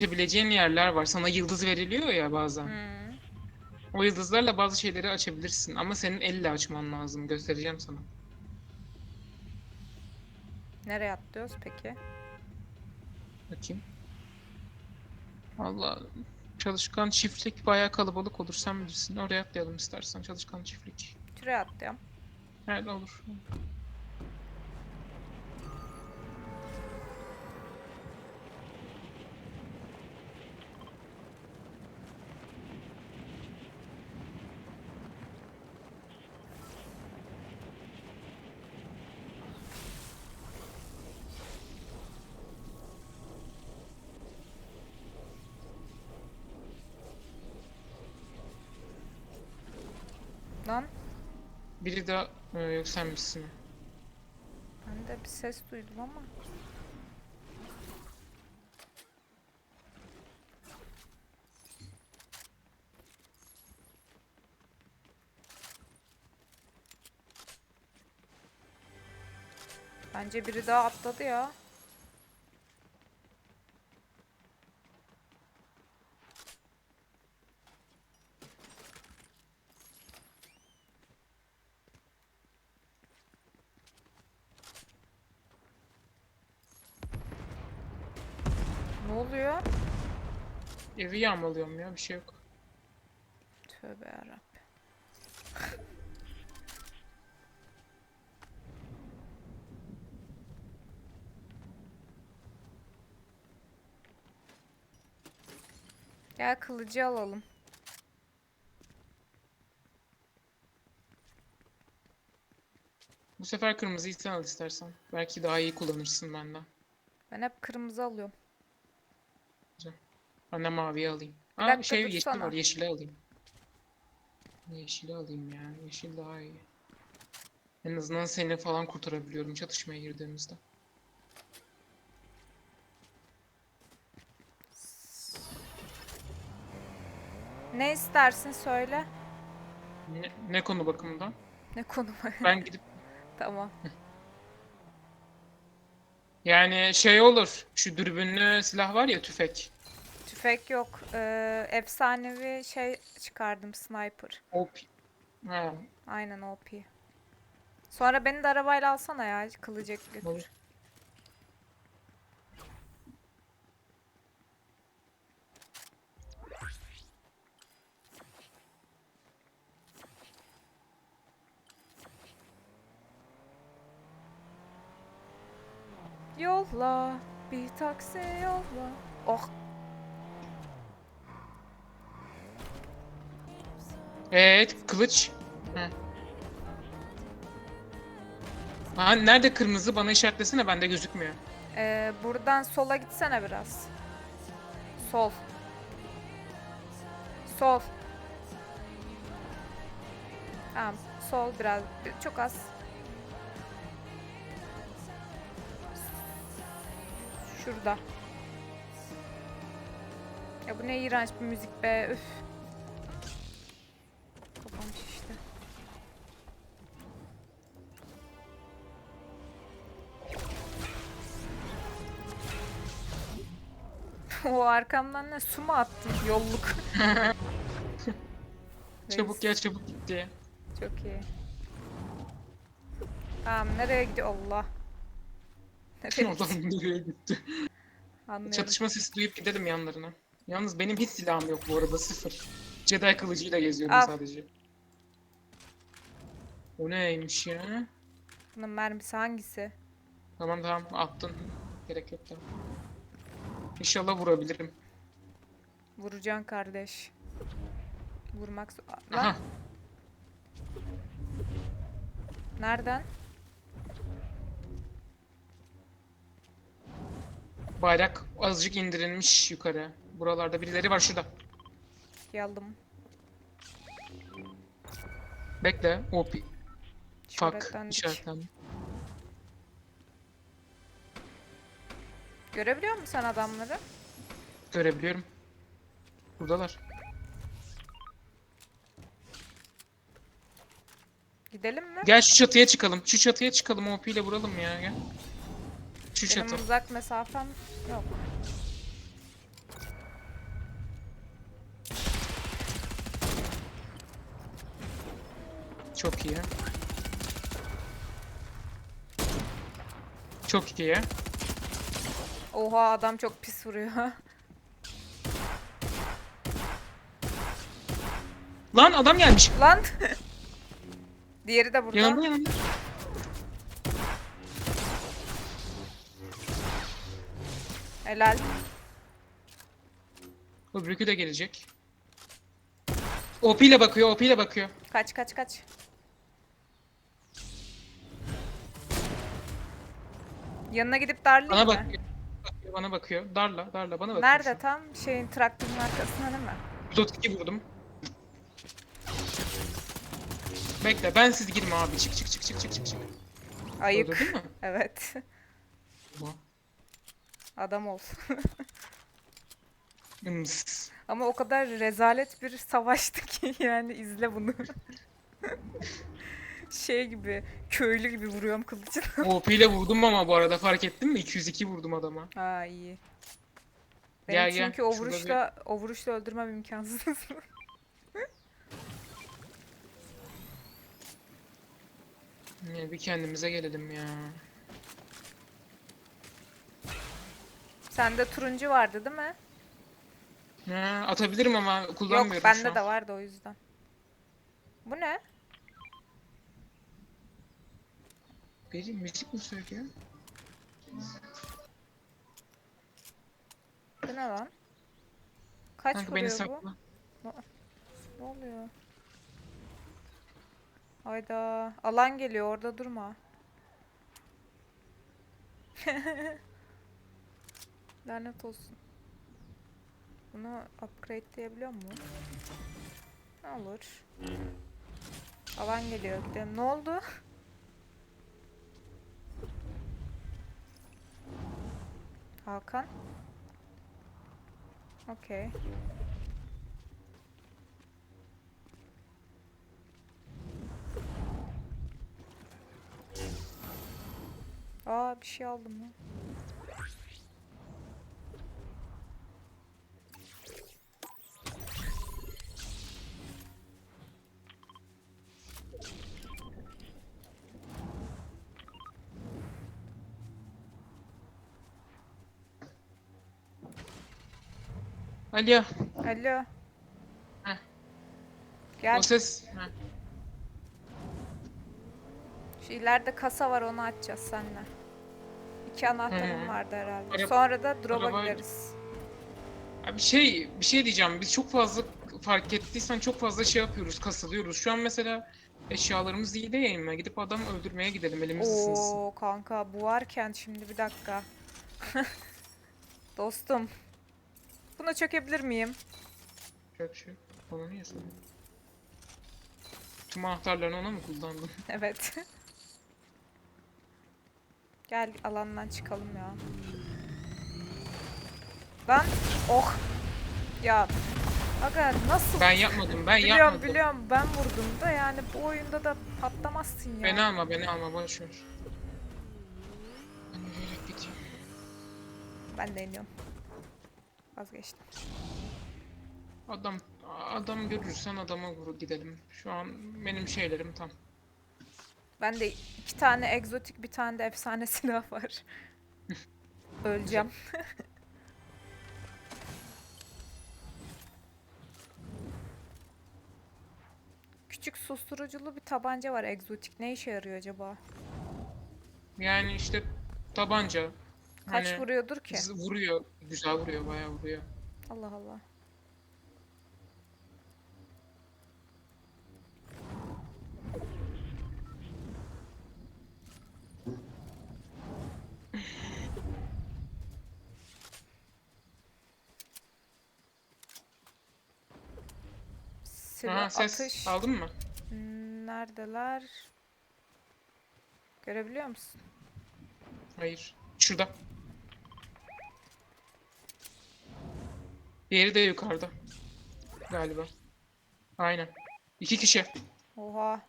açabileceğin yerler var. Sana yıldız veriliyor ya bazen. Hmm. O yıldızlarla bazı şeyleri açabilirsin ama senin elle açman lazım. Göstereceğim sana. Nereye atlıyoruz peki? Bakayım. Allah çalışkan çiftlik bayağı kalabalık olur sen bilirsin. Oraya atlayalım istersen çalışkan çiftlik. Şuraya atlıyorum. Evet olur. Lan Biri daha e, yok sen misin? ben de bir ses duydum ama. Bence biri daha atladı ya. Ne oluyor? Evi yağmalıyorum ya bir şey yok. Tövbe yarabbim. Gel kılıcı alalım. Bu sefer kırmızıyı sen al istersen. Belki daha iyi kullanırsın benden. Ben hep kırmızı alıyorum. De maviyi alayım. Bir Aa dakika şey yeşil var yeşili alayım. Yeşili alayım ya. Yeşil daha iyi. En azından seni falan kurtarabiliyorum çatışmaya girdiğimizde. Ne istersin söyle. Ne, ne konu bakımından? Ne konu var? Ben gidip Tamam. yani şey olur. Şu dürbünlü silah var ya tüfek. Tüfek yok. Ee, efsanevi şey çıkardım sniper. OP. Ha, Aynen OP. Sonra beni de arabayla alsana ya. Kılıcı götür. olur. Yolla. Bir taksi yolla. Oh. Evet kılıç. Ha. Ha, nerede kırmızı bana işaretlesene bende gözükmüyor. Ee, buradan sola gitsene biraz. Sol. Sol. Tamam. Sol biraz. bir- Çok az. Şurada. Ya bu ne iğrenç bir müzik be. Üf. O arkamdan ne su mu attın yolluk? Çabuk gel çabuk git diye. Çok iyi. Tamam nereye gidiyor Allah? Nereye Oradan gidiyor? nereye gitti? Anlıyorum. Çatışma sesi duyup gidelim yanlarına. Yalnız benim hiç silahım yok bu arada sıfır. Jedi kılıcıyla geziyorum Al. sadece. O neymiş ya? Bunun mermisi hangisi? Tamam tamam attın. Gerek yok tamam. İnşallah vurabilirim. Vuracaksın kardeş. Vurmak... Lan Aha. nereden? Bayrak azıcık indirilmiş yukarı. Buralarda birileri var şurada. Geldim. Bekle. OP. Fuck. İşaretlendik. Görebiliyor musun sen adamları? Görebiliyorum. Buradalar. Gidelim mi? Gel şu çatıya çıkalım. Şu çatıya çıkalım. OP ile vuralım ya. Gel. Şu Benim çatı. uzak mesafem yok. Çok iyi. Çok iyi. Oha adam çok pis vuruyor. Lan adam gelmiş. Lan. Diğeri de burada. Yanında yanında. Helal. Öbürkü de gelecek. OP ile bakıyor, OP ile bakıyor. Kaç kaç kaç. Yanına gidip darlayayım Bana mı? bakıyor. Bakıyor. Bana bakıyor. Darla, darla bana bakıyor. Nerede tam şeyin traktörün arkasında değil mi? 132 vurdum. Bekle ben siz girme abi. Çık çık çık çık çık çık. çık. Ayık. Öldürdün mü? Evet. Adam olsun. Ims. Ama o kadar rezalet bir savaştı ki yani izle bunu. Şey gibi köylü gibi vuruyorum kılıcını. OP ile vurdum ama bu arada fark ettin mi? 202 vurdum adama. Ha iyi. Gel, Benim gel. çünkü o Şurada vuruşla, o vuruşla öldürmem imkansız. Ne bir kendimize gelelim ya. Sende turuncu vardı değil mi? Ha, atabilirim ama kullanmıyorum Yok şu bende an. de vardı o yüzden. Bu ne? Biri müzik mi söylüyor? Bu ne lan? Kaç Kanka beni vuruyor bu? sakla. Ne oluyor? Hayda. Alan geliyor orada durma. Lanet olsun. Bunu upgrade diyebiliyor mu? Ne olur. Alan geliyor. Gidelim. Ne oldu? Hakan. Okey. Aa bir şey aldım lan. Aliya. Alo. Heh. Gel. O ses. Ha. Şu ileride kasa var onu açacağız seninle. İki anahtarım vardı herhalde. Araba- Sonra da drop'a araba- gideriz. Bir şey bir şey diyeceğim. Biz çok fazla fark ettiysen çok fazla şey yapıyoruz, kasılıyoruz. Şu an mesela eşyalarımız iyi değil mi? Gidip adam öldürmeye gidelim elimiz ısınsın. Oo kanka bu varken şimdi bir dakika. Dostum. Buna çökebilir miyim? Bir şey. Bana niye söylüyorsun? Tüm anahtarlarını ona mı kullandın? Evet. Gel alandan çıkalım ya. Lan oh. Ya aga nasıl? Ben yapmadım, ben biliyorum yapmadım. biliyorum ben vurdum da yani bu oyunda da patlamazsın ya. Beni alma, beni alma, boş ver. Ben de iniyorum. Vazgeçtim. Adam, adam görürsen adama vur gidelim. Şu an benim şeylerim tam. Ben de iki tane egzotik bir tane de efsane silah var. Öleceğim. Küçük susturuculu bir tabanca var egzotik. Ne işe yarıyor acaba? Yani işte tabanca. Kaç Hani vuruyordur ki? z- vuruyor, güzel vuruyor, bayağı vuruyor. Allah Allah. Silah Aha ses akış. aldın mı? Hmm, Neredeler? Görebiliyor musun? Hayır. Şurada. Diğeri de yukarıda. Galiba. Aynen. İki kişi. Oha.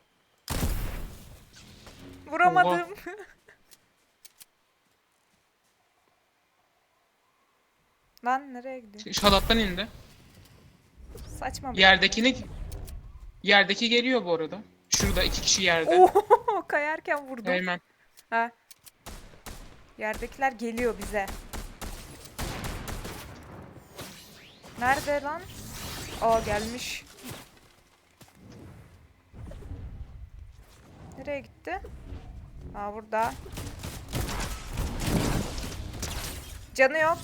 Vuramadım. Lan nereye gidiyor? Şalattan indi. Saçma Yerdekini... Yerdeki geliyor bu arada. Şurada iki kişi yerde. Oo, kayarken vurdum. Hemen. Ha. Yerdekiler geliyor bize. Nerede lan? Aa gelmiş. Nereye gitti? Aa burada. Canı yok.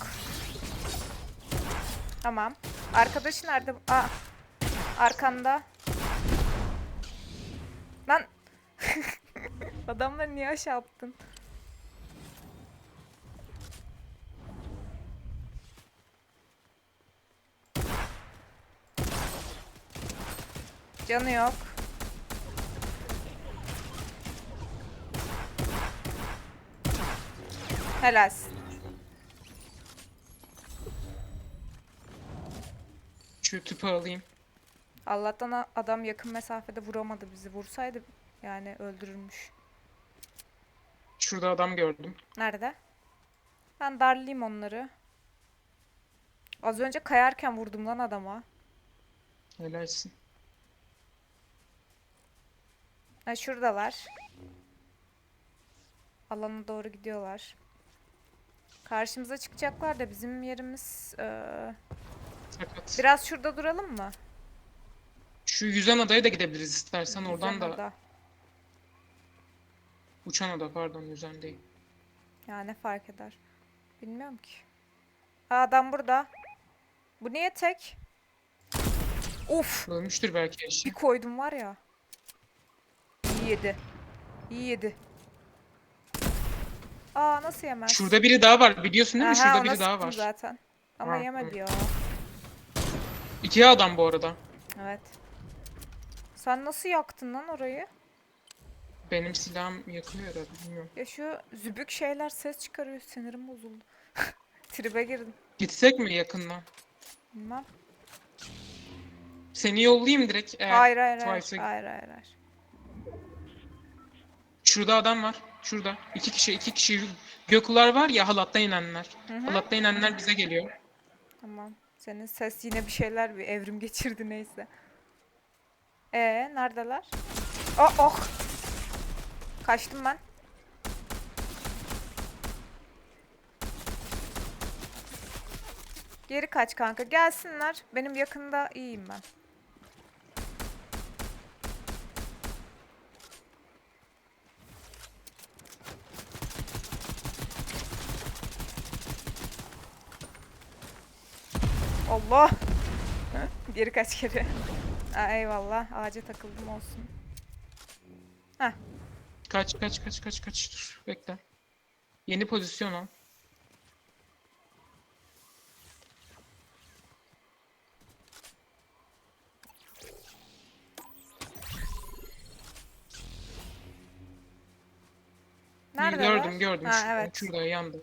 Tamam. Arkadaşı nerede? Aa. Arkanda. Lan. Adamları niye aşağı attın? Canı yok. Helalsin. Şu tüpü alayım. Allah'tan adam yakın mesafede vuramadı bizi. Vursaydı yani öldürürmüş. Şurada adam gördüm. Nerede? Ben darlayayım onları. Az önce kayarken vurdum lan adama. Helalsin. Ha şuradalar. Alana doğru gidiyorlar. Karşımıza çıkacaklar da bizim yerimiz eee, Sakat. biraz şurada duralım mı? Şu yüzen adaya da gidebiliriz istersen. Oradan Güzel da ada. uçan ada pardon yüzen değil. Ya ne fark eder? Bilmiyorum ki. Ha adam burada. Bu niye tek? Uf! Ölmüştür belki eşi. Bir koydum var ya. Yedi. İyi yedi. Aa nasıl yemez? Şurada biri daha var biliyorsun değil mi? Aha, Şurada ona biri daha sıktım var. zaten. Ama Ha, yemedi ya. İki adam bu arada. Evet. Sen nasıl yaktın lan orayı? Benim silahım yakıyor herhalde bilmiyorum. Ya şu zübük şeyler ses çıkarıyor. Sinirim bozuldu. Tribe girdim. Gitsek mi yakından? Bilmem. Seni yollayayım direkt. eğer hayır hayır hayır. Twice'a- Hayır hayır hayır. Şurada adam var. Şurada. İki kişi, iki kişi. Gökler var ya halattan inenler. Hı hı. Halattan inenler bize geliyor. Tamam. Senin ses yine bir şeyler bir evrim geçirdi neyse. Ee neredeler? Oh oh. Kaçtım ben. Geri kaç kanka. Gelsinler. Benim yakında iyiyim ben. Allah. Geri kaç kere. Aa, eyvallah. Ağaca takıldım olsun. Heh. Kaç kaç kaç kaç kaç dur bekle. Yeni pozisyon al. Nerede gördüm gördüm. Ha, evet. şurada yandı.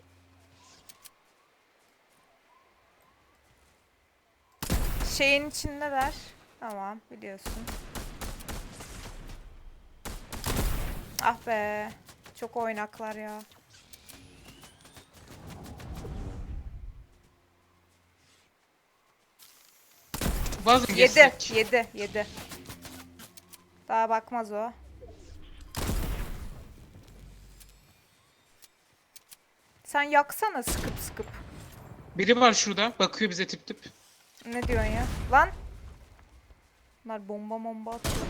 Şeyin içindeler. Tamam biliyorsun. Ah be. Çok oynaklar ya. Vaz mı Yedi. Yedi. Yedi. Daha bakmaz o. Sen yaksana sıkıp sıkıp. Biri var şurada. Bakıyor bize tip tip. Ne diyorsun ya? Lan. Bunlar bomba bomba atıyor.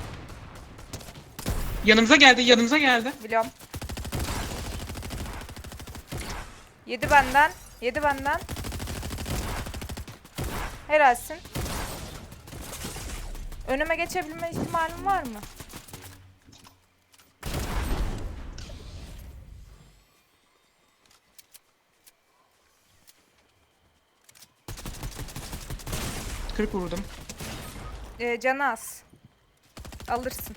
Yanımıza geldi yanımıza geldi. Biliyorum. Yedi benden. Yedi benden. Helalsin. Önüme geçebilme ihtimalin var mı? Kırık vurdum. Ee, canı az. Alırsın.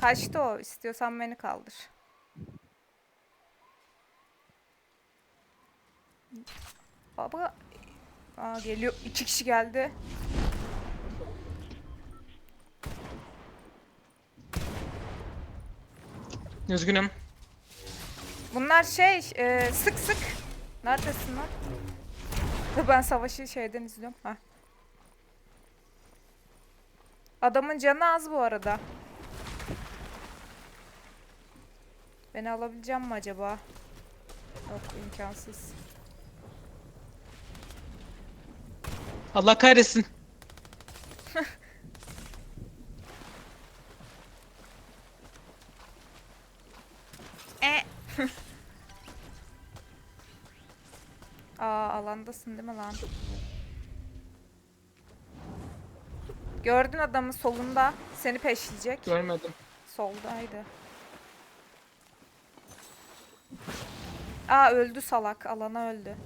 Kaçtı o. İstiyorsan beni kaldır. Baba. Aa, geliyor. İki kişi geldi. Üzgünüm. Bunlar şey e, sık sık. Neredesin lan? Ben savaşı şeyden izliyorum. Ha. Adamın canı az bu arada. Beni alabileceğim mi acaba? Yok imkansız. Allah kahretsin. E. Aa alandasın değil mi lan? Gördün adamı solunda. Seni peşleyecek. Görmedim. Soldaydı. Aa öldü salak. Alana öldü.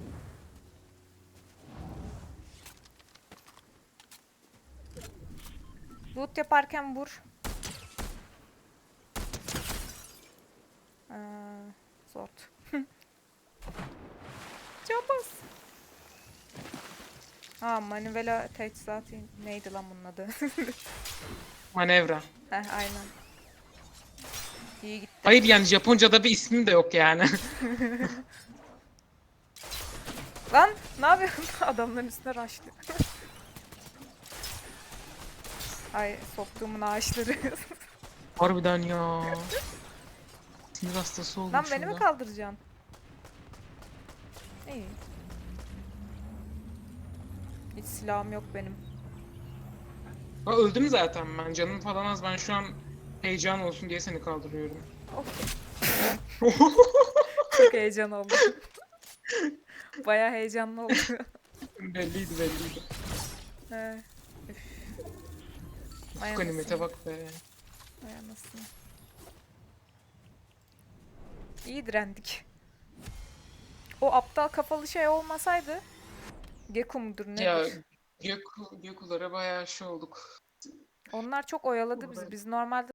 Loot yaparken vur. Aa, zort. Cabas. Ha manivela teçhizatı neydi lan bunun adı? Manevra. Heh aynen. İyi gitti. Hayır yani Japonca'da bir ismim de yok yani. Lan ne yapıyorsun? Adamların üstüne raşlı. Ay soktuğumun ağaçları. Harbiden ya. Sinir hastası oldum Lan beni mi kaldıracaksın? İyi. Hiç silahım yok benim. Ha, öldüm zaten ben. Canım falan az. Ben şu an heyecan olsun diye seni kaldırıyorum. Okey. Çok heyecan oldu. Baya heyecanlı oldu. belliydi belliydi. Üf. Vay Çok animete anasını, bak be. vay anasını. İyi direndik. O aptal kafalı şey olmasaydı Gekko mudur nedir? Ya Göku, Gökulara bayağı şey olduk. Onlar çok oyaladı bizi. Biz normalde